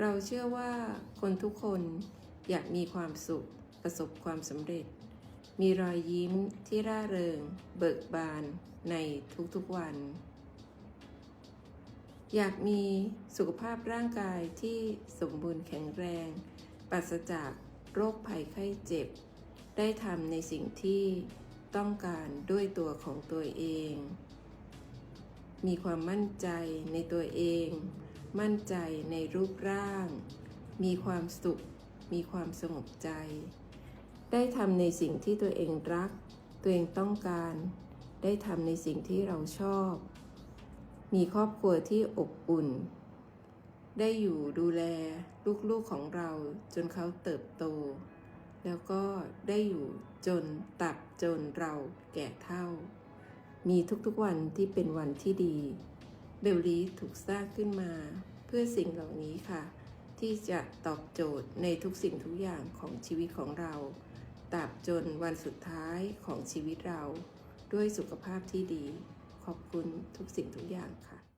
เราเชื่อว่าคนทุกคนอยากมีความสุข ประสบความสำเร็จ มีรอยยิ้มที่ร่าเริง เบิกบานในทุกๆวัน อยากมีสุขภาพร่างกายที่สมบูรณ์แข็งแรง ปราศจากโรคภัยไข้เจ็บ ได้ทำในสิ่งที่ต้องการด้วยตัวของตัวเอง มีความมั่นใจในตัวเอง มั่นใจในรูปร่าง มีความสุข มีความสงบใจ ได้ทำในสิ่งที่ตัวเองรัก ตัวเองต้องการ ได้ทำในสิ่งที่เราชอบ มีครอบครัวที่อบอุ่น ได้อยู่ดูแลลูกๆของเราจนเขาเติบโต แล้วก็ได้อยู่จนตับจนเราแก่เท่า มีทุกๆวันที่เป็นวันที่ดีเบลลีถูกสร้างขึ้นมา พื่อสิ่งเหล่านี้ค่ะ ที่จะตอบโจทย์ในทุกสิ่งทุกอย่างของชีวิตของเราตราบจนวันสุดท้ายของชีวิตเรา ด้วยสุขภาพที่ดี ขอบคุณทุกสิ่งทุกอย่างค่ะ